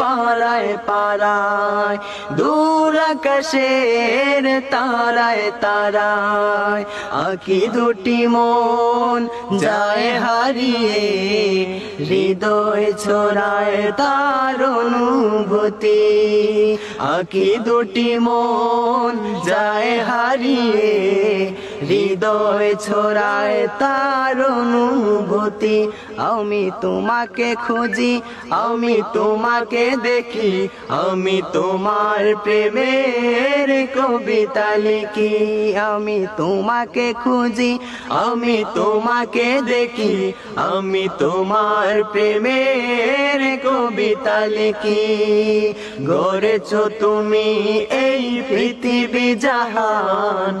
পাড়ায় পাড়ায়, দূর আকাশের তারায় তারায়, আকি দুটি মন যায় হারিয়ে, হৃদয় ছড়ায় তার অনুভূতি। আকি দুটি মন যায় হারিয়ে হৃদয় ছড়ায় তার অনুভূতি। আমি তোমাকে খুঁজি, আমি তোমাকে দেখি। আমি তোমার প্রেমের কবিতা লিখি। আমি তোমাকে খুঁজি, আমি তোমাকে দেখি। আমি তোমার প্রেমের কবিতা লিখি। গড়েছ তুমি এই পৃথিবী জাহান